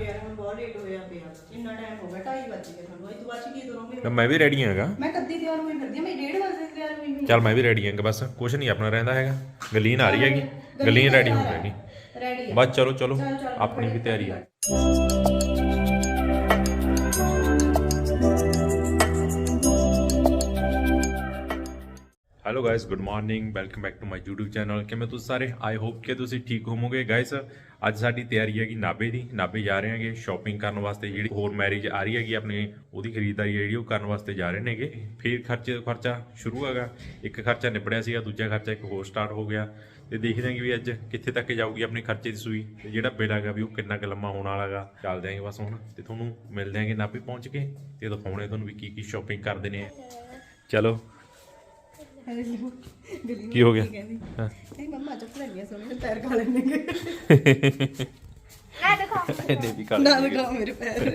ਯਾਰ ਹੁਣ ਬਹੁਤ ਲੇਟ ਹੋਇਆ ਪਿਆ ਇੰਨਾ ਟਾਈਮ ਹੋ ਗਿਆ 2:30 ਵਜ ਗਏ ਤੁਹਾਨੂੰ ਇਹ ਤੋਂ ਬਾਅਦ 'ਚ ਕੀ ਕਰੋਗੇ ਤਾਂ ਮੈਂ ਵੀ ਰੈਡੀ ਹਾਂਗਾ। ਮੈਂ ਕੱਦੀ ਤਿਆਰ ਹੋਈ ਫਿਰਦੀ ਹਾਂ ਮੈਂ 1:30 ਵਜੇ ਤਿਆਰ ਹੋਈ ਹੋਈ ਚੱਲ ਮੈਂ ਵੀ ਰੈਡੀ ਹਾਂਗਾ ਬਸ ਕੁਝ ਨਹੀਂ ਆਪਣਾ ਰਹਿੰਦਾ ਹੈਗਾ। ਗਲੀਨ ਆ ਰਹੀ ਹੈਗੀ ਗਲੀਨ ਰੈਡੀ ਹੋ ਜਾਏਗੀ ਰੈਡੀ ਬਸ ਚਲੋ ਚਲੋ ਆਪਣੀ ਵੀ ਤਿਆਰੀ ਆ। Hello guys good morning welcome back to my YouTube channel ਕਿਵੇਂ ਤੁਸੀਂ ਸਾਰੇ? ਆਈ ਹੋਪ ਕਿ ਤੁਸੀਂ ਠੀਕ ਹੋਵੋਗੇ। ਗਾਇਸ ਅੱਜ ਸਾਡੀ ਤਿਆਰੀ ਹੈਗੀ ਨਾਬੇ ਦੀ। ਨਾਬੇ ਜਾ ਰਹੇ ਹਾਂਗੇ ਸ਼ਾਪਿੰਗ ਕਰਨ ਵਾਸਤੇ। ਜਿਹੜੀ ਹੋਰ ਮੈਰਿਜ ਆ ਰਹੀ ਹੈਗੀ ਆਪਣੇ, ਉਹਦੀ ਖਰੀਦਦਾਰੀ ਜਿਹੜੀ ਉਹ ਕਰਨ ਵਾਸਤੇ ਜਾ ਰਹੇ ਨੇਗੇ। ਫਿਰ ਖਰਚੇ ਦਾ ਖਰਚਾ ਸ਼ੁਰੂ ਹੈਗਾ। ਇੱਕ ਖਰਚਾ ਨਿਬੜਿਆ ਸੀਗਾ, ਦੂਜਾ ਖਰਚਾ ਇੱਕ ਹੋਰ ਸਟਾਰਟ ਹੋ ਗਿਆ। ਤੇ ਦੇਖਦੇ ਹਾਂ ਕਿ ਵੀ ਅੱਜ ਕਿੱਥੇ ਤੱਕ ਜਾਊਗੀ ਆਪਣੀ ਖਰਚੇ ਦੀ ਸੂਈ। ਤੇ ਜਿਹੜਾ ਬਿੱਲ ਹੈਗਾ ਵੀ ਉਹ ਕਿੰਨਾ ਕੁ ਲੰਮਾ ਹੋਣ ਵਾਲਾ ਹੈਗਾ। ਚੱਲਦੇ ਆਂਗੇ ਬਸ ਹੁਣ। ਤੇ ਤੁਹਾਨੂੰ ਮਿਲਦੇ ਆਂਗੇ ਨਾਭੇ ਪਹੁੰਚ ਕੇ। ਤੇ ਦਿਖਾਉਣੇ ਤੁਹਾਨੂੰ ਵੀ ਕੀ ਕੀ ਸ਼ਾਪਿੰਗ ਕਰਦੇ ਨੇ। ਚਲੋ ਕੀ ਹੋ ਗਿਆ? ਹਾਂ। ਇਹ ਮੰਮਾ ਚੱਪ ਲੈਣੀ ਸੋਹਣੇ ਪੈਰ ਖਾ ਲੈਣਗੇ ਇਹਨੇ ਵੀ ਕਰ ਨਾ ਲਗਾ ਮੇਰੇ ਪੈਰ।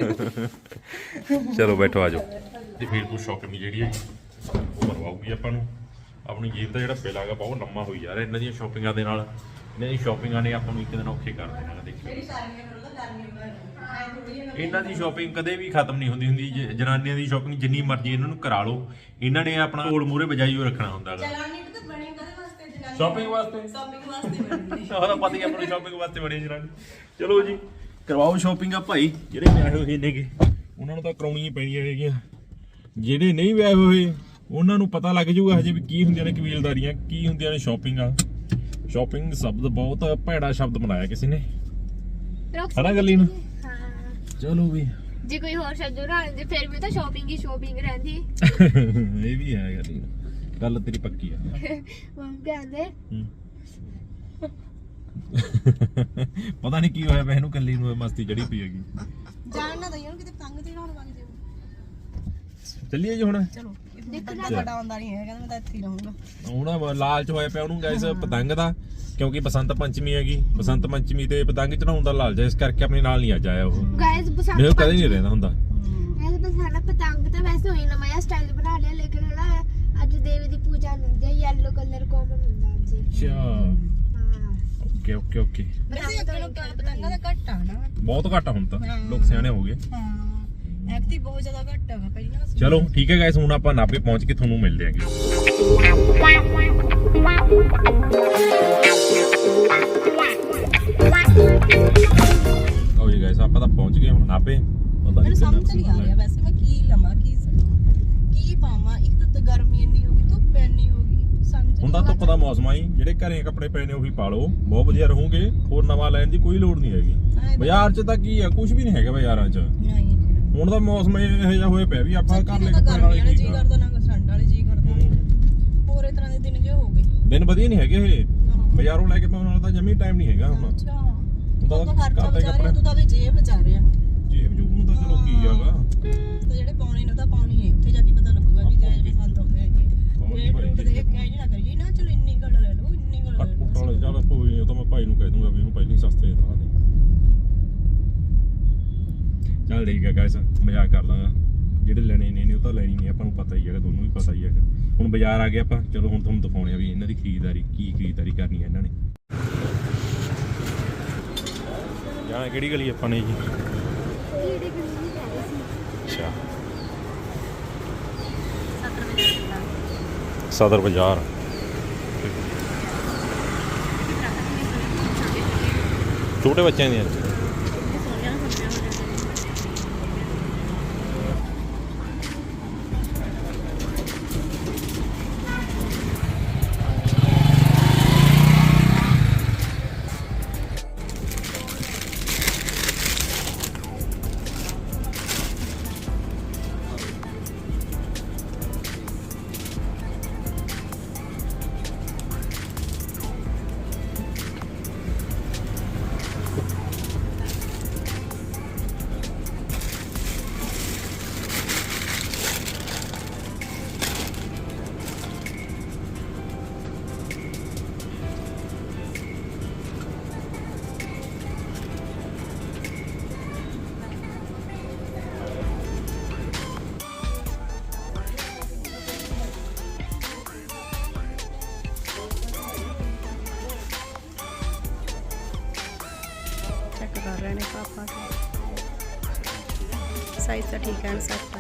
ਚਲੋ ਬੈਠੋ ਆ ਜਾਓ। ਤੇ ਫਿਰ ਕੁਝ ਸ਼ਾਪਿੰਗ ਜਿਹੜੀ ਹੈ ਉਹ ਕਰਵਾਉਗੀ ਆਪਾਂ ਨੂੰ। ਆਪਣੀ ਜੀਬ ਦਾ ਜਿਹੜਾ ਬਿੱਲ ਹੈਗਾ ਬਹੁਤ ਲੰਮਾ ਹੋਈ ਜਾ ਰਿਹਾ ਇਹਨਾਂ ਦੀਆਂ ਸ਼ਾਪਿੰਗਾਂ ਦੇ ਨਾਲ। ਇਹਨਾਂ ਦੀ ਸ਼ਾਪਿੰਗਾਂ ਨੇ ਆਪਾਂ ਨੂੰ ਇੱਕ ਦਿਨ ਔਖੇ ਕਰ ਦੇਣਾ ਦੇਖਿਓ। ਇਹਨਾਂ ਦੀ ਸ਼ਾਪਿੰਗ ਕਦੇ ਵੀ ਖਤਮ ਨਹੀਂ ਹੁੰਦੀ ਹੁੰਦੀ ਜ- ਜਨਾਨੀਆਂ ਦੀ ਸ਼ਾਪਿੰਗ ਜਿੰਨੀ ਮਰਜ਼ੀ ਇਹਨਾਂ ਨੂੰ ਕਰਾ ਲਓ। ਇਹਨਾਂ ਨੇ ਆਪਣਾ ਕੋਲ ਮੂਰੇ ਬਜਾਈ ਹੋਏ ਰੱਖਣਾ ਹੁੰਦਾ ਹੈਗਾ ਚਲਾਨੀ ਤਾਂ ਬਣੀ ਕਦੇ ਵਾਸਤੇ ਜਨਾਨੀ? ਸ਼ਾਪਿੰਗ ਵਾਸਤੇ? ਸ਼ਾਪਿੰਗ ਵਾਸਤੇ ਬਣੀ ਉਹਦਾ ਪਤਾ ਹੀ ਆ ਆਪਣੀ ਸ਼ਾਪਿੰਗ ਵਾਸਤੇ ਬਣੀ ਜਨਾਨੀ। ਚਲੋ ਜੀ ਕਰਵਾਓ ਸ਼ਾਪਿੰਗ ਆ ਭਾਈ ਜਿਹੜੇ ਵਿਆਹੇ ਹੋਏ ਨੇਗੇ। ਉਹਨਾਂ ਨੂੰ ਤਾਂ ਕਰਾਉਣੀਆਂ ਹੀ ਪੈਣੀਆਂ ਹੈਗੀਆਂ। ਜਿਹੜੇ ਨਹੀਂ ਵਿਆਹੇ ਹੋਏ ਉਹਨਾਂ ਨੂੰ ਪਤਾ ਲੱਗ ਜਾਊਗਾ ਹਜੇ ਵੀ ਕੀ ਹੁੰਦੀਆਂ ਨੇ ਕਬੀਲਦਾਰੀਆਂ ਕੀ ਹੁੰਦੀਆਂ ਨੇ ਸ਼ਾਪਿੰਗਾਂ ਸ਼ਾਪਿੰਗ ਸ਼ਬਦ ਬਹੁਤ ਭੈੜਾ ਸ਼ਬਦ ਬਣਾਇਆ ਕਿਸੇ ਨੇ। ਹਨਾ ਗੱਲੀ ਨੂੰ? ਚਲੋ ਵੀ। ਜੇ ਕੋਈ ਹੋਰ ਸ਼ਬਦ ਨਾ ਜੇ ਫਿਰ ਵੀ ਤਾਂ ਸ਼ਾਪਿੰਗ ਹੀ ਸ਼ਾਪਿੰਗ ਰਹਿੰਦੀ। ਇਹ ਵੀ ਹੈ ਗੱਲ ਗੱਲ ਤੇਰੀ ਪੱਕੀ ਆ। ਮੰਮ ਕਹਿੰਦੇ ਹੂੰ। ਪਤਾ ਨਹੀਂ ਕੀ ਹੋਇਆ ਵੈ ਇਹਨੂੰ ਕੱਲੀ ਨੂੰ ਇਹ ਮਸਤੀ ਚੜੀ ਪਈ ਹੈਗੀ। ਜਾਣ ਨਾ ਦਈਓ ਕਿਤੇ ਪਤੰਗ ਤੇ ਲਾਉਣ ਵਗ ਜਾਓ ਚੱਲੀਏ ਜੀ ਹੁਣ। ਚਲੋ। ਦੇਖਣਾ ਬੜਾ ਆਉਂਦਾ ਨਹੀਂ ਹੈਗਾ ਮੈਂ ਤਾਂ ਇੱਥੇ ਹੀ ਰਹੂੰਗਾ। ਹੁਣ ਲਾਲਚ ਹੋਇਆ ਪਿਆ ਉਹਨੂੰ ਗਾਇਸ ਪਤੰਗ ਦਾ ਕਿਉਂਕਿ ਬਸੰਤ ਪੰਚਮੀ ਹੈਗੀ। ਬਸੰਤ ਪੰਚਮੀ ਤੇ ਪਤੰਗ ਚੜਾਉਣ ਦਾ ਲਾਲਚ ਹੈ ਇਸ ਕਰਕੇ ਆਪਣੇ ਨਾਲ ਨਹੀਂ ਅੱਜ ਆਇਆ ਉਹ। ਗਾਇਸ ਬਸੰਤ ਨਹੀਂ ਉਹ ਕਦੇ ਨਹੀਂ ਰਹਿੰਦਾ ਹੁੰਦਾ। ਗਾਇਸ ਬਸਾਨਾ ਪਤੰਗ ਤਾਂ ਵੈਸੇ ਹੋਈ ਨਾ ਮੈਂ ਸਟਾਈਲ ਬਣਾ ਲਿਆ ਲੇਕਿਨ ਨਾ ਅੱਜ ਦੇਵੀ ਦੀ ਪੂਜਾ ਹੁੰਦੀ ਹੈ ਯੈਲੋ ਕਲਰ ਕਾਮਨ ਹੁੰਦਾ ਅੱਜ। ਅੱਛਾ। ਹਾਂ। ਓਕੇ ਓਕੇ ਓਕੇ ਵੈਸੇ ਅੱਗੇ ਲੋਕਾਂ ਦਾ ਪਤੰਗਾਂ ਦਾ ਘੱਟ ਆ ਨਾ। ਬਹੁਤ ਘੱਟ ਆ ਹੁਣ ਤਾਂ। ਹਾਂ। ਲੋਕ ਸਿਆਣੇ ਹੋ ਗਏ। ਹਾਂ। ਐਕਟੀ ਬਹੁਤ ਜ਼ਿਆਦਾ ਘੱਟ ਹੈਗਾ ਪਹਿਲਾਂ ਅਸੀਂ- ਚਲੋ ਠੀਕ ਹੈ ਗਾਇਸ ਹੁਣ ਆਪਾਂ ਨਾਭੇ ਪਹੁੰਚ ਕੇ ਤੁਹਾਨੂੰ ਮਿਲਦੇ ਆਂਗੇ ਜੀ ਗਾਇਸ ਆਪਾਂ ਤਾਂ ਪਹੁੰਚ ਗਏ ਹੁਣ ਨਾਭੇ ਪਤਾ ਮੈਨੂੰ ਨੀ ਸਮਝ ਨਹੀਂ ਆ ਰਿਹਾ ਵੈਸੇ ਮੈਂ ਕੀ ਲਵਾਂ ਕੀ ਕੀ ਪਾਵਾਂ? ਇੱਕ ਤਾਂ ਗਰਮੀ ਇੰਨੀ ਹੋ ਗਈ ਧੁੱਪ ਇੰਨੀ ਹੋ ਗਈ ਸਮਝ ਹੁਣ ਤਾਂ ਧੁੱਪ ਦਾ ਮੌਸਮ ਆਈ ਜਿਹੜੇ ਘਰੇ ਕੱਪੜੇ ਪਏ ਨੇ ਉਹੀ ਪਾ ਲਓ ਬਹੁਤ ਵਧੀਆ ਰਹੋਗੇ ਹੋਰ ਨਵਾਂ ਲੈਣ ਦੀ ਕੋਈ ਲੋੜ ਨਹੀਂ ਹੈਗੀ। ਬਾਜ਼ਾਰ 'ਚ ਤਾਂ ਕੀ ਆ ਕੁਝ ਵੀ ਨਹੀਂ ਹੈਗਾ ਬਾਜ਼ਾਰਾਂ 'ਚ। ਨਹੀਂ। ਹੁਣ ਤਾਂ ਮੌਸਮ ਇਹੋ ਜਿਹਾ ਹੋਇਆ ਪਿਆ ਵੀ ਆਪਾਂ ਘਰ ਲੈ ਵਾਲੇ ਵਾਲੇ ਜੀ ਕਰਦਾ ਨਾ ਠੰਡ ਵਾਲੇ ਜੀ ਕਰਦਾ। ਹੋਰ ਤਰ੍ਹਾਂ ਦੇ ਦਿਨ ਜੇ ਹੋ ਗਏ। ਦਿਨ ਵਧੀਆ ਨਹੀਂ ਹੈਗੇ ਇਹ। ਹਾਂ। ਬਾਜ਼ਾਰੋਂ ਲੈ ਕੇ ਪਾਉਣ ਵਾਲਾ ਤਾਂ ਜਮੀ ਟਾਈਮ ਨਹੀਂ ਹੈਗਾ ਹੁਣ। ਅੱਛਾ। ਤੂੰ ਤਾਂ ਖਰਚਾ ਬਚਾ ਰਿਹਾ ਤੂੰ ਤਾਂ ਵੀ ਜੇਬ ਬਚਾ ਰਿਹਾ। ਜੇਬ ਜੂਬ ਨੂੰ ਤਾਂ ਚਲੋ ਕੀ ਹੈਗਾ। ਤੇ ਜਿਹੜੇ ਪਾਉਣੇ ਨੇ ਉਹ ਤਾਂ ਪਾਉਣੀ ਹੈ ਉੱਥੇ ਜਾ ਕੇ ਪਤਾ ਲੱਗੂਗਾ ਵੀ ਜੇ ਪਸੰਦ ਆਉਂਦੇ ਹੈਗੇ। ਹੋਰ ਰੇਟ। ਦੇਖ ਕੇ ਨਾ ਕਰੀਏ। ਨਾ ਚਲੋ ਇੰਨੀ ਗੱਲ ਲੈ ਲਓ ਇੰਨੀ ਗੱਲ ਲੈ ਲਓ। ਚੱਲ ਕੋਈ ਤਾਂ ਮੈਂ ਭਾਈ ਨੂੰ ਕਹਿ ਦੂੰਗਾ ਵੀ ਇਹਨੂੰ ਪਹਿਲਾਂ ਹੀ ਸਸਤੇ ਦਾ ਚੱਲ ਠੀਕ ਹੈ ਗਾਇਸ ਮਜ਼ਾਕ ਕਰ ਲਾਂਗਾ। ਜਿਹੜੇ ਲੈਣੇ ਨੇ ਨੇ ਉਹ ਤਾਂ ਲੈਣੀ ਨਹੀਂ ਆਪਾਂ ਨੂੰ ਪਤਾ ਹੀ ਹੈਗਾ ਤੁਹਾਨੂੰ ਵੀ ਪਤਾ ਹੀ ਹੈਗਾ। ਹੁਣ ਬਾਜ਼ਾਰ ਆ ਗਏ ਆਪਾਂ ਚਲੋ ਹੁਣ ਤੁਹਾਨੂੰ ਦਿਖਾਉਣੇ ਆ ਵੀ ਇਹਨਾਂ ਦੀ ਖਰੀਦਦਾਰੀ ਕੀ ਖਰੀਦਦਾਰੀ ਕਰਨੀ ਹੈ ਇਹਨਾਂ ਨੇ। ਜਾਣਾ ਕਿਹੜੀ ਗਲੀ ਆਪਾਂ ਨੇ ਜੀ? ਹੈ ਅੱਛਾ। ਸਦਰ ਬਾਜ਼ਾਰ। ਛੋਟੇ ਬੱਚਿਆਂ ਦੀਆਂ ਸਾਈਜ਼ ਤਾਂ ਠੀਕ ਹੈ ਸੈੱਟ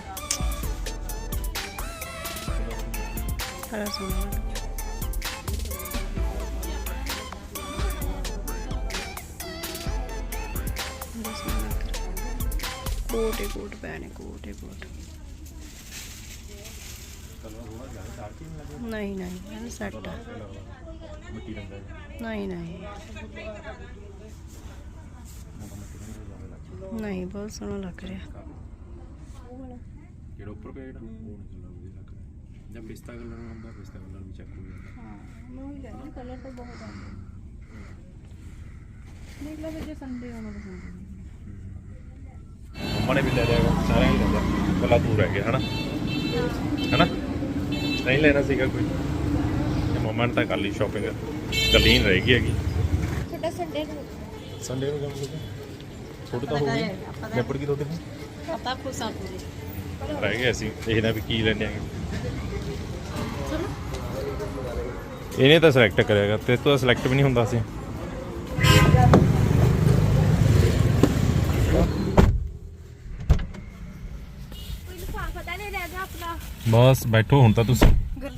ਹਰਾ ਸੋਨਾ ਕੋਟ ਹੀ ਕੋਟ ਪੈਣੇ ਕੋਟ ਹੀ ਕੋਟ। ਨਹੀਂ ਨਹੀਂ, ਇਹ ਸੈੱਟ ਨਹੀਂ ਨਹੀਂ। ਨਹੀਂ, ਬਹੁਤ ਸੋਹਣਾ ਲੱਗ ਰਿਹਾ। ਜਿਹੜਾ ਉੱਪਰ ਪਿਆ ਜਿਹੜਾ? ਉਹ ਨਹੀਂ ਚੱਲਦਾ ਵਧੀਆ ਲੱਗ ਰਿਹਾ। ਜਾਂ ਪਿਸਤਾ ਕਲਰ ਹੁੰਦਾ ਪਿਸਤਾ ਕਲਰ ਵੀ ਚੱਕ ਹੋ ਜਾਂਦਾ। ਮੈਂ ਉਹੀ ਕਹਿੰਦੀ ਕਲਰ ਤਾਂ ਬਹੁਤ ਆਉਂਦੇ ਦੇਖ ਲਓ ਜੇ ਸੰਡੇ ਹੋਣਾ ਤਾਂ ਸੰਡੇ ਮੰਮਾ ਨੇ ਵੀ ਲੈ ਲਿਆ ਸਾਰਿਆਂ ਹੀ ਲੈ ਲਿਆ। ਕੱਲਾ ਤੂੰ ਰਹਿ ਗਿਆ ਹਨਾ? ਹਨਾ? ਨਹੀਂ ਲੈਣਾ ਸੀਗਾ ਕੋਈ। ਤੇ ਮੰਮਾ ਨੇ ਤਾਂ ਕਰ ਲਈ ਸ਼ਾਪਿੰਗ ਕੱਲੀ ਰਹਿ ਗਈ ਹੈਗੀ। ਤੁਹਾਡਾ ਸੰਡੇ ਨੂੰ ਸੰਡੇ ਨੂੰ ਜਾਵਾਂਗੇ ਥੋੜੀ ਤਾਂ ਹੋ ਗਈ ਨਿਬੜ ਗਈ ਤੁਹਾਡੇ ਪਤਾ ਖੁਸ਼ਾ ਪੂਰੀ। ਰਹਿ ਗਏ ਅਸੀਂ ਦੇਖਦਾ ਵੀ ਕੀ ਲੈਣੇ ਆਗੇ? ਇਹਨੇ ਤਾਂ ਸਿਲੈਕਟ ਕਰਿਆਗਾ ਤੇ ਤੂੰ ਸਿਲੈਕਟ ਵੀ ਨਹੀਂ ਹੁੰਦਾ ਸੀ। ਕੋਈ ਲਿਫਾਫਾ ਤਾਂ ਨਹੀਂ ਰਹਿ ਗਿਆ ਆਪਣਾ। ਬਸ ਬੈਠੋ ਹੁਣ ਤਾਂ ਤੁਸੀਂ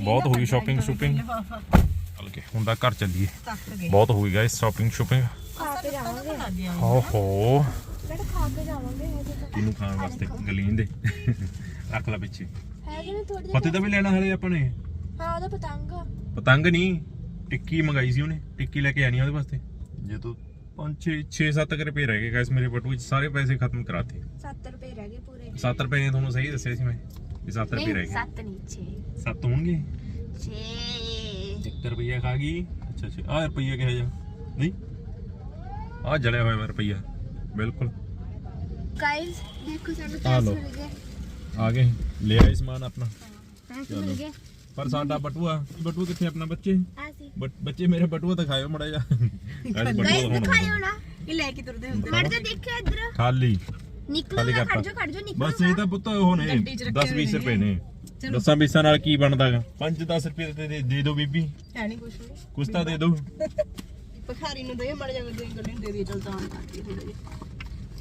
ਬਹੁਤ ਹੋ ਗਈ ਸ਼ਾਪਿੰਗ ਸ਼ੂਪਿੰਗ ਚੱਲ ਕੇ ਹੁਣ ਤਾਂ ਘਰ ਚੱਲੀਏ। ਤੱਕ ਗਏ। ਬਹੁਤ ਹੋ ਗਈ ਗਾਇਸ ਸ਼ਾਪਿੰਗ ਸ਼ੂਪਿੰਗ ਖਾ ਕੇ ਜਾਵਾਂਗੇ। ਓਹੋ ਖਾ ਕੇ ਜਾਵਾਂਗੇ। ਤਾਂ ਕਿਨੂੰ ਖਾਣ ਵਾਸਤੇ ਗਲੀਨ ਦੇ। ਰੱਖ ਲੈ ਪਿੱਛੇ। ਹੈਗੇ ਨੇ ਥੋੜੀ ਫਤਿਹ ਦਾ ਵੀ ਲੈਣਾ ਹਲੇ ਆਪਾਂ ਨੇ। ਹਾਂ ਉਹਦਾ ਪਤੰਗ ਪਤੰਗ ਨਹੀਂ ਟਿੱਕੀ ਮੰਗਾਈ ਸੀ ਉਹਨੇ। ਟਿੱਕੀ ਲੈ ਕੇ ਆਣੀ ਉਹਦੇ ਵਾਸਤੇ। ਜੇ ਤੂੰ 5 6 6 7 ਰੁਪਏ ਰਹਿ ਗਏ ਗਾਇਸ ਮੇਰੇ ਬਟੂਏ 'ਚ। ਸਾਰੇ ਪੈਸੇ ਖਤਮ ਕਰਾਤੇ। 7 ਰੁਪਏ ਰਹਿ ਗਏ ਪੂਰੇ। 7 ਰੁਪਏ ਨੇ ਤੁਹਾਨੂੰ ਸਹੀ ਦੱਸਿਆ ਸੀ ਮੈਂ ਵੀ 7 ਰੁਪਏ ਰਹਿ ਗਏ। 7 ਨਹੀਂ 6 7 ਹੋਣਗੇ? 6 1 ਰੁਪਈਆ ਖਾ ਗਈ। ਅੱਛਾ ਅੱਛਾ। ਆ ਰੁਪਈਆ ਕਿਹੋ ਜਿਹਾ? ਨਹੀਂ? ਆ ਜਲਿਆ ਹੋਇਆ ਰੁਪਈਆ। ਬਿਲਕੁਲ। ਗਾਇਸ ਦੇਖੋ ਸਾਨੂੰ ਆ ਪੈਸੇ ਲਓ। ਮਿਲ ਗਏ ਆ ਗਏ। ਲੈ ਆਏ ਸਮਾਨ ਆਪਣਾ। ਪੈਸੇ ਮਿਲ ਗਏ। ਪਰ ਸਾਡਾ ਬਟੂਆ ਬਟੂਆ ਕਿੱਥੇ ਆਪਣਾ? ਬੱਚੇ? ਆ ਸੀ। ਬਟ- ਬੱਚੇ ਮੇਰੇ ਬਟੂਆ ਦਿਖਾਇਓ ਮੜਾ ਜਾ ਗਾਇਸ ਬਟੂਆ ਗਾਇਸ ਦਿਖਾਉਣਾ ਦਿਖਾਇਓ ਨਾ। ਇਹ ਲੈ ਕੇ ਤੁਰਦੇ ਹੁੰਦੇ ਮੜ ਜਾ ਦੇਖਿਓ ਇੱਧਰ। ਖਾਲੀ। ਨਿਕਲੋ ਖਾਲੀ ਨਾ ਕਰਤਾ। ਖੜ ਜਾ ਖੜ ਜਾ ਨਿਕਲੋ ਬਸ ਇਹ ਤਾਂ ਪੁੱਤ ਉਹ ਨੇ ਗੱਡੀ 'ਚ ਰੱਖੇ 10 20 ਹੋਏ ਰੁਪਏ ਨੇ। ਦਸਾਂ ਬੀਸਾਂ ਨਾਲ ਕੀ ਬਣਦਾਗਾ 5 10 ਰੁਪਏ ਤੇ ਦੇ- ਦੇ ਦਿਓ ਬੀਬੀ। ਹੈ ਨਹੀਂ ਕੁਛ ਵੀ। ਕੁਛ ਤਾਂ ਦੇ ਦਿਓ ਭਖਾਰੀ ਨੂੰ ਦੇ ਮੜ ਜਾ ਕੇ ਦੇ ਗੱਡੀ ਨੂੰ ਦੇ ਦੇ ਚਲ ਤਾਂ ਕਰਦੀ ਥੋੜਾ ਜਿਹਾ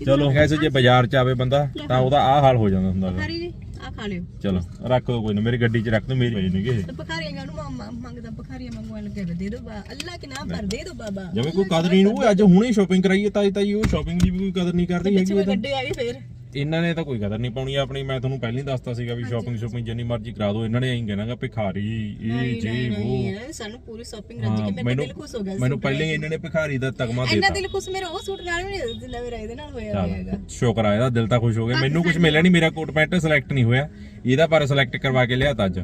ਚਲੋ। ਗਾਇਸ ਜੇ ਬਾਜ਼ਾਰ ਚ ਆਵੇ ਬੰਦਾ ਤਾਂ ਉਹਦਾ ਆਹ ਹਾਲ ਹੋ ਜਾਂਦਾ ਹੁੰਦਾ ਗਾ। ਜੀ ਆ ਖਾ ਲਿਓ। ਚਲੋ ਰੱਖ ਦੋ ਕੋਈ ਨਾ ਮੇਰੀ ਗੱਡੀ 'ਚ ਰੱਖ ਦੋ ਮੇਰੀ ਪਈ ਨੇਗੇ ਤੇ ਭਖਾਰੀਆਂ ਨੂੰ ਮਾਮਾ ਮੰਗਦਾ ਭਖਾਰੀਆਂ ਮੰਗਵਾਉਣ ਲੱਗੇ ਵੇ ਦੇ ਦੋ ਬਾ ਅੱਲਾ ਕੇ ਨਾਮ ਪਰ ਦੇ ਦੋ ਬਾਬਾ। ਜਿਵੇਂ ਕੋਈ ਕਦਰ ਨਹੀਂ ਨੂੰ ਅੱਜ ਹੁਣੇ ਸ਼ਾਪਿੰਗ ਕਰਾਈਏ ਤਾਂ ਤਾਂ ਉਹ ਸ਼ਾਪਿੰਗ ਦੀ ਵੀ ਕੋਈ ਕਦਰ ਨਹੀਂ ਕਰਦੀ ਹੈਗੀ ਮੈਂ ਇਹ ਤਾਂ। ਗੱਡੇ ਆ ਗਏ ਫੇਰ। ਇਹਨਾਂ ਨੇ ਤਾਂ ਕੋਈ ਕਦਰ ਨਹੀਂ ਪਾਉਣੀ ਆਪਣੀ। ਮੈਂ ਤੁਹਾਨੂੰ ਪਹਿਲਾਂ ਹੀ ਦੱਸਤਾ ਸੀਗਾ ਵੀ ਸ਼ਾਪਿੰਗ ਸ਼ਾਪਿੰਗ ਜਿੰਨੀ ਮਰਜ਼ੀ ਕਰਾ ਦਿਓ ਇਹਨਾਂ ਨੇ ਐਂ ਕਹਿਣਾਗਾ ਭਿਖਾਰੀ ਇਹ ਜੇ ਉਹ ਸਾਨੂੰ ਪੂਰੀ ਸ਼ਾਪਿੰਗ ਰੱਜ ਕੇ ਮੇਰਾ ਮੈਨੂੰ ਦਿਲ ਖੁਸ਼ ਹੋ ਗਿਆ ਮੈਨੂੰ ਪਹਿਲਾਂ ਹੀ ਇਹਨਾਂ ਨੇ ਭਿਖਾਰੀ ਦਾ ਤਗਮਾ ਦੇਤਾ। ਦਿਲ ਖੁਸ਼ ਮੇਰਾ ਉਹ ਸੂਟ ਨਾਲ ਵੀ ਨਹੀਂ ਮੇਰਾ ਇਹਦੇ ਨਾਲ ਹੋਇਆ ਹੋਇਆ ਹੈਗਾ। ਚੱਲ ਸ਼ੁਕਰ ਆ ਇਹਦਾ ਦਿਲ ਤਾਂ ਖੁਸ਼ ਹੋ ਗਿਆ। ਮੈਨੂੰ ਕੁਝ ਮਿਲਿਆ ਨਹੀਂ ਮੇਰਾ ਕੋਟ ਪੈਂਟ ਸਿਲੈਕਟ ਨਹੀਂ ਹੋਇਆ। ਇਹਦਾ ਪਰ ਸਿਲੈਕਟ ਕਰਵਾ ਕੇ ਲਿਆਤਾ ਅੱਜ।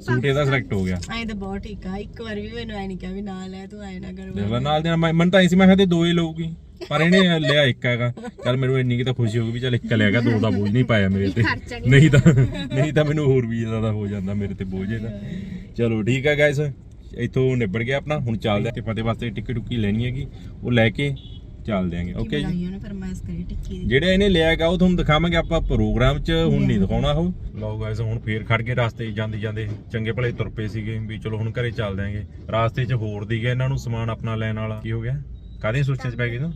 ਸੂਟ ਇਹਦਾ ਸਿਲੈਕਟ ਹੋ ਗਿਆ। ਐਂ ਤਾਂ ਬਹੁਤ ਠੀਕ ਆ ਇੱਕ ਵਾਰ ਵੀ ਮੈਨੂੰ ਐ ਨਹੀਂ ਕਿਹਾ ਵੀ ਨਾ ਲੈ ਤੂੰ ਐ ਨਾ ਕਰ ਦੇਖ ਨਾਲ ਦੇ ਨਾਲ ਮੈਂ ਮਨ ਤਾਂ ਐਂ ਸੀ ਮੈਂ ਕਿਹਾ ਤੇ ਦੋ ਹੀ ਲਊਗੀ ਪਰ ਇਹਨੇ ਲਿਆ ਇੱਕ ਹੈਗਾ। ਚੱਲ ਮੈਨੂੰ ਇੰਨੀ ਕਿ ਤਾਂ ਖੁਸ਼ੀ ਹੋ ਗਈ ਵੀ ਚੱਲ ਇੱਕ ਲਿਆ ਗਿਆ ਦੋ ਦਾ ਬੋਝ ਨਹੀਂ ਪਾਇਆ ਮੇਰੇ ਤੇ। ਨਹੀਂ ਤਾਂ ਨਹੀਂ ਤਾਂ ਮੈਨੂੰ ਹੋਰ ਵੀ ਜ਼ਿਆਦਾ ਹੋ ਜਾਂਦਾ ਮੇਰੇ ਤੇ ਬੋਝ ਇਹਦਾ। ਚਲੋ ਠੀਕ ਹੈ ਗਾਇਸ ਇੱਥੋਂ ਨਿਬੜ ਗਿਆ ਆਪਣਾ ਹੁਣ ਚੱਲਦੇ ਆ ਤੇ ਫਤਿਹ ਵਾਸਤੇ ਟਿੱਕੀ ਟੁੱਕੀ ਲੈਣੀ ਹੈਗੀ ਉਹ ਲੈ ਕੇ ਚੱਲਦੇ ਆਂਗੇ ਓਕੇ ਜੀ? ਬੁਲਾਈਆਂ ਨੇ ਫਰਮਾਇਸ਼ ਕਰੀ ਟਿੱਕੀ ਦੀ। ਜਿਹੜੇ ਇਹਨੇ ਲਿਆ ਹੈਗਾ ਉਹ ਤੁਹਾਨੂੰ ਦਿਖਾਵਾਂਗੇ ਆਪਾਂ ਪ੍ਰੋਗਰਾਮ 'ਚ ਹੁਣ ਨਹੀਂ ਦਿਖਾਉਣਾ ਉਹ। ਲਓ ਗਾਇਸ ਹੁਣ ਫੇਰ ਖੜ ਕੇ ਰਾਸਤੇ ਜਾਂਦੇ ਜਾਂਦੇ ਚੰਗੇ ਭਲੇ ਤੁਰ ਪਏ ਸੀਗੇ ਵੀ ਚਲੋ ਹੁਣ ਘਰੇ ਚੱਲਦੇ ਆਂਗੇ। ਰਾਸਤੇ 'ਚ ਹੋਰ ਦੀ ਗਿਆ ਇਹਨਾਂ ਨੂੰ ਸਮਾਨ ਆਪਣਾ ਲੈਣ ਵਾਲਾ। ਕੀ ਹੋ ਗਿਆ? ਕਾਹਦੀਆਂ ਸੋਚਾਂ 'ਚ ਪੈ ਗਏ ਤੂੰ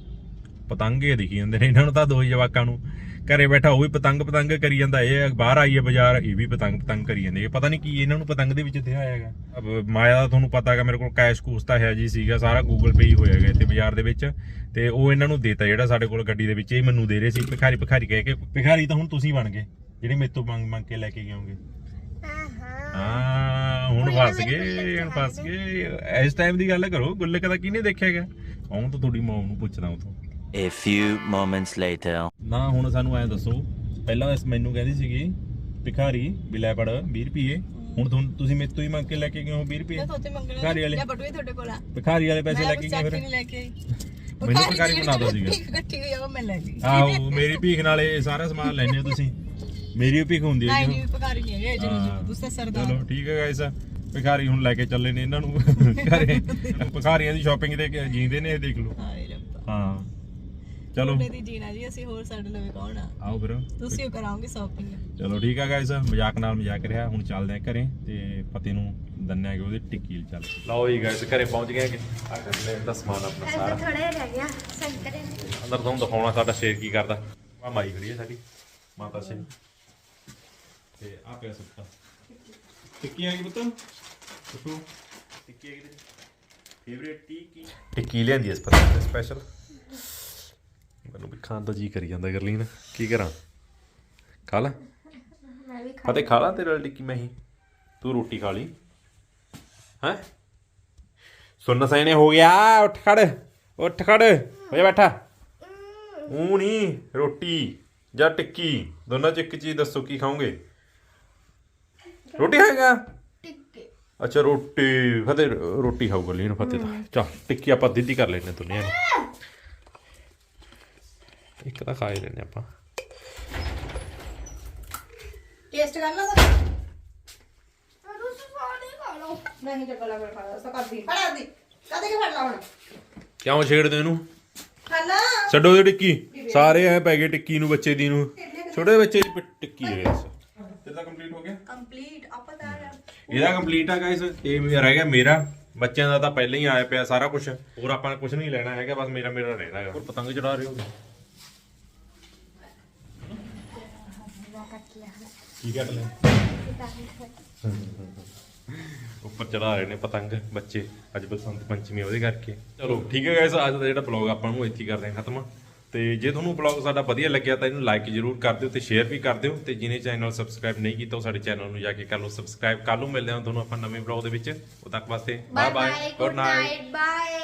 ਪਤੰਗ ਦਿਖੀ ਜਾਂਦੇ ਨੇ ਇਹਨਾਂ ਨੂੰ ਤਾਂ ਦੋ ਜਵਾਕਾਂ ਨੂੰ। ਘਰੇ ਬੈਠਾ ਉਹ ਵੀ ਪਤੰਗ ਪਤੰਗ ਕਰੀ ਜਾਂਦਾ ਇਹ ਬਾਹਰ ਆਈਏ ਬਾਜ਼ਾਰ ਇਹ ਵੀ ਪਤੰਗ ਪਤੰਗ ਕਰੀ ਜਾਂਦੇ ਇਹ ਪਤਾ ਨਹੀਂ ਕੀ ਇਹਨਾਂ ਨੂੰ ਪਤੰਗ ਦੇ ਵਿੱਚ ਦਿਖਾਇਆ ਹੈਗਾ। ਅਬ ਮਾਇਆ ਦਾ ਤੁਹਾਨੂੰ ਪਤਾ ਹੈਗਾ ਮੇਰੇ ਕੋਲ ਕੈਸ਼ ਕੂਸ ਤਾਂ ਹੈ ਜੀ ਸੀਗਾ ਸਾਰਾ ਗੂਗਲ ਪੇ ਹੀ ਹੋਇਆ ਹੈਗਾ ਇੱਥੇ ਬਾਜ਼ਾਰ ਦੇ ਵਿੱਚ। ਤੇ ਉਹ ਇਹਨਾਂ ਨੂੰ ਦੇਤਾ ਜਿਹੜਾ ਸਾਡੇ ਕੋਲ ਗੱਡੀ ਦੇ ਵਿੱਚ ਇਹ ਮੈਨੂੰ ਦੇ ਰਹੇ ਸੀ ਭਿਖਾਰੀ ਭਿਖਾਰੀ ਕਹਿ ਕੇ ਭਿਖਾਰੀ ਤਾਂ ਹੁਣ ਤੁਸੀਂ ਬਣ ਗਏ ਜਿਹੜੇ ਮੇਰੇ ਤੋਂ ਮੰਗ ਮੰਗ ਕੇ ਲੈ ਕੇ ਗਏ ਹਾਂ ਹੁਣ ਫਸ ਗਏ ਹੁਣ ਫਸ ਗਏ। ਇਸ ਟਾਈਮ ਦੀ ਗੱਲ ਕਰੋ ਗੁੱਲਕ ਦਾ ਕਿਹਨੇ ਦੇਖਿਆ ਹੈਗਾ? ਆਉਂ ਤਾਂ ਤੁਹਾਡੀ ਮਾਂ ਨੂੰ ਪੁੱਛਦਾ ਉਥੋਂ। A few moments later. ਨਾ ਹੁਣ ਸਾਨੂੰ ਐ ਦੱਸੋ ਪਹਿਲਾਂ ਇਸ ਮੈਨੂੰ ਕਹਿੰਦੀ ਸੀਗੀ ਭਿਖਾਰੀ ਵੀ ਲੈ ਪੜ 20 ਰੁਪਏ ਹੁਣ ਤੁਹਾਨੂੰ ਤੁਸੀਂ ਮੇਰੇ ਤੋਂ ਹੀ ਮੰਗ ਕੇ ਲੈ ਕੇ ਗਏ ਹੋ 20 ਰੁਪਏ ਮੈਂ ਸੋਚੇ ਮੰਗਣਾ ਭਿਖਾਰੀ ਵਾਲੇ। ਜਾਂ ਬਟੂਏ ਤੁਹਾਡੇ ਕੋਲ ਆ। ਭਿਖਾਰੀ ਵਾਲੇ ਪੈਸੇ ਲੈ ਕੇ ਗਏ ਫਿਰ। ਨਹੀਂ ਲੈ ਕੇ ਆਈ। ਮੈਨੂੰ ਭਿਖਾਰੀ ਬਣਾ ਦਿਓ ਸੀਗਾ। ਇਕੱਠੀ ਹੋਈ ਆ ਉਹ ਮੈਂ ਲੈ ਲਈ ਆਹੋ ਮੇਰੀ ਭੀਖ ਨਾਲ ਇਹ ਸਾਰਾ ਸਮਾਨ ਲੈਣੇ ਹੋ ਤੁਸੀਂ। ਮੇਰੀ ਵੀ ਭੀਖ ਹੁੰਦੀ ਹੈ ਨਹੀਂ ਜੀ। ਨਹੀਂ ਪਕਾਰੀ ਨਹੀਂ ਹੈ ਹਾਂ। ਜੀ ਤੁਸੀਂ ਤਾਂ ਸਰਦਾਰ ਚਲੋ ਠੀਕ ਹੈ ਗਾਇਸ ਭਿਖਾਰੀ ਹੁਣ ਲੈ ਕੇ ਚੱਲੇ ਨੇ ਇਹਨਾਂ ਨੂੰ। ਘਰੇ। ਭਿਖਾਰੀਆਂ ਦੀ ਸ਼ਾਪਿੰਗ ਤੇ ਜੀਂਦੇ ਨੇ ਇਹ ਦੇਖ ਲਓ। ਹਾਏ ਰੱਬਾ। ਹਾਂ। ਚਲੋ। ਉਹਨੇ ਦੀ ਜੀਣਾ ਜੀ ਅਸੀਂ ਹੋਰ ਸਾਡੇ ਲਵੇ ਕੌਣ ਆ? ਆਓ ਫਿਰ। ਤੁਸੀਂ ਉਹ ਕਰਾਓਗੇ ਸ਼ਾਪਿੰਗ ਚਲੋ ਠੀਕ ਆ ਗਾਇਸ ਮਜ਼ਾਕ ਨਾਲ ਮਜ਼ਾਕ ਰਿਹਾ ਹੁਣ ਚੱਲਦੇ ਆ ਘਰੇ ਤੇ ਪਤੀ ਨੂੰ ਦੰਨਿਆ ਕਿ ਉਹਦੀ ਟਿੱਕੀ ਲ ਚੱਲ। ਲਓ ਜੀ ਗਾਇਸ ਘਰੇ ਪਹੁੰਚ ਗਏ ਕਿ? ਆ ਕਰ ਲੈ ਦਾ ਸਮਾਨ ਆਪਣਾ ਸਾਰਾ। ਥੋੜਾ ਜਿਹਾ ਰਹਿ ਗਿਆ ਸੰਤਰੇ ਅੰਦਰ ਤੁਹਾਨੂੰ ਦਿਖਾਉਣਾ ਸਾਡਾ ਸ਼ੇਰ ਕੀ ਕਰਦਾ। ਆ ਮਾਈ ਖੜੀ ਹੈ ਸਾਡੀ ਮਾਤਾ ਸਿੰਘ। ਤੇ ਆ ਪਿਆ ਸੁੱਕਾ ਟਿੱਕੀ ਆ ਗਈ ਪੁੱਤ? ਪੁੱਤੂ ਟਿੱਕੀ ਆ ਗਈ ਫੇਵਰੇਟ ਟਿੱਕੀ ਟਿੱਕੀ ਲਿਆਂਦੀ ਇਸ ਪਰ ਸਪੈਸ਼ਲ ਮੈਨੂੰ ਵੀ ਖਾਣ ਦਾ ਜੀ ਕਰੀ ਜਾਂਦਾ ਗਰਲੀਨ। ਕੀ ਕਰਾਂ? ਖਾ ਲਾ। ਮੈਂ ਵੀ ਫਤਿਹ ਖਾ ਲਾ ਤੇਰੇ ਨਾਲ ਟਿੱਕੀ ਮੈਂ ਹੀ। ਤੂੰ ਰੋਟੀ ਖਾ ਲਈ। ਹੈ? ਸੁਣਨ ਸੈਨੇ ਹੋ ਗਿਆ। ਉੱਠ ਖੜ ਉੱਠ ਖੜ। ਹੋ ਜਾ ਬੈਠਾ। ਊ ਨਹੀਂ ਰੋਟੀ ਜਾਂ ਟਿੱਕੀ। ਦੋਨਾਂ ਚ ਇੱਕ ਚੀਜ਼ ਦੱਸੋ ਕੀ ਖਾਓਗੇ? ਰੋਟੀ ਖਾਏਗਾ? ਟਿੱਕੇ। ਅੱਛਾ ਰੋਟੀ। ਫਤਿਹ ਰੋਟੀ ਖਾਊਗਾ ਲੀਨ ਫਤਿਹ ਦਾ। ਚਾ ਟਿੱਕੀ ਆਪਾਂ ਦਿੱਦੀ ਕਰ ਲੈਨੇ ਦੁਨੀਆ ਨੂੰ ਇੱਕ ਤਾਂ ਖਾ ਹੀ ਲੈਨੇ ਆਪਾਂ। ਟੇਸਟ ਕਰ ਹੀ ਖਾ ਲਓ। ਨਹੀਂ ਚੱਕਲਾ ਫਿਰ ਖਾ ਲਾ ਸਾ ਕਰਦੀ ਫੜਾ ਦੀ ਕਦੇ ਕਿ ਫੜ ਲਾ ਹੁਣ? ਕਿਉਂ ਛੇੜਦੇ ਇਹਨੂੰ? ਖਾ ਲਾ ਛੱਡੋ ਦੇ ਟਿੱਕੀ। ਸਾਰੇ ਐ ਪੈ ਗਏ ਟਿੱਕੀ ਨੂੰ ਬੱਚੇ ਦੀ ਨੂੰ। ਛੋਟੇ ਬੱਚੇ ਦੀ ਟਿੱਕੀ ਹੈ ਇਸ। ਤੇਰਾ ਕੰਪਲੀਟ ਹੋ ਗਿਆ? ਕੰਪਲੀਟ ਆਪਾਂ ਤਾਂ ਇਹਦਾ ਕੰਪਲੀਟ ਆ ਗਾਇਸ ਇਹ ਮੇਰਾ ਰਹਿ ਗਿਆ ਮੇਰਾ। ਬੱਚਿਆਂ ਦਾ ਤਾਂ ਪਹਿਲਾਂ ਹੀ ਆਇਆ ਪਿਆ ਸਾਰਾ ਕੁਝ ਹੋਰ ਆਪਾਂ ਨੇ ਕੁਝ ਨਹੀਂ ਲੈਣਾ ਹੈਗਾ ਬਸ ਮੇਰਾ ਮੇਰਾ ਰਹਿਣਾ ਹੈਗਾ। ਹੋਰ ਪਤੰਗ ਚੜਾ ਰਹੇ ਹੋ। ਕੀ ਕੱਟ ਲੈ ਉੱਪਰ ਚੜਾ ਰਹੇ ਨੇ ਪਤੰਗ ਬੱਚੇ। ਅੱਜ ਬਸੰਤ ਪੰਚਮੀ ਉਹਦੇ ਕਰਕੇ। ਚਲੋ ਠੀਕ ਹੈ ਗਾਇਸ ਅੱਜ ਦਾ ਜਿਹੜਾ ਬਲੌਗ ਆਪਾਂ ਨੂੰ ਇੱਥੇ ਕਰਦੇ ਹਾਂ ਖਤਮ। ਤੇ ਜੇ ਤੁਹਾਨੂੰ ਬਲੌਗ ਸਾਡਾ ਵਧੀਆ ਲੱਗਿਆ ਤਾਂ ਇਹਨੂੰ ਲਾਈਕ ਜ਼ਰੂਰ ਕਰ ਦਿਓ ਤੇ ਸ਼ੇਅਰ ਵੀ ਕਰ ਦਿਓ। ਤੇ ਜਿਹਨੇ ਚੈਨਲ ਸਬਸਕ੍ਰਾਈਬ ਨਹੀਂ ਕੀਤਾ ਉਹ ਸਾਡੇ ਚੈਨਲ ਨੂੰ ਜਾ ਕੇ ਕਰ ਲਓ ਸਬਸਕ੍ਰਾਈਬ ਕੱਲ ਨੂੰ ਮਿਲਦੇ ਹਾਂ ਤੁਹਾਨੂੰ ਆਪਾਂ ਨਵੇਂ ਬਲੌਗ ਦੇ ਵਿੱਚ। ਉਦੋਂ ਤੱਕ ਵਾਸਤੇ bye bye good night bye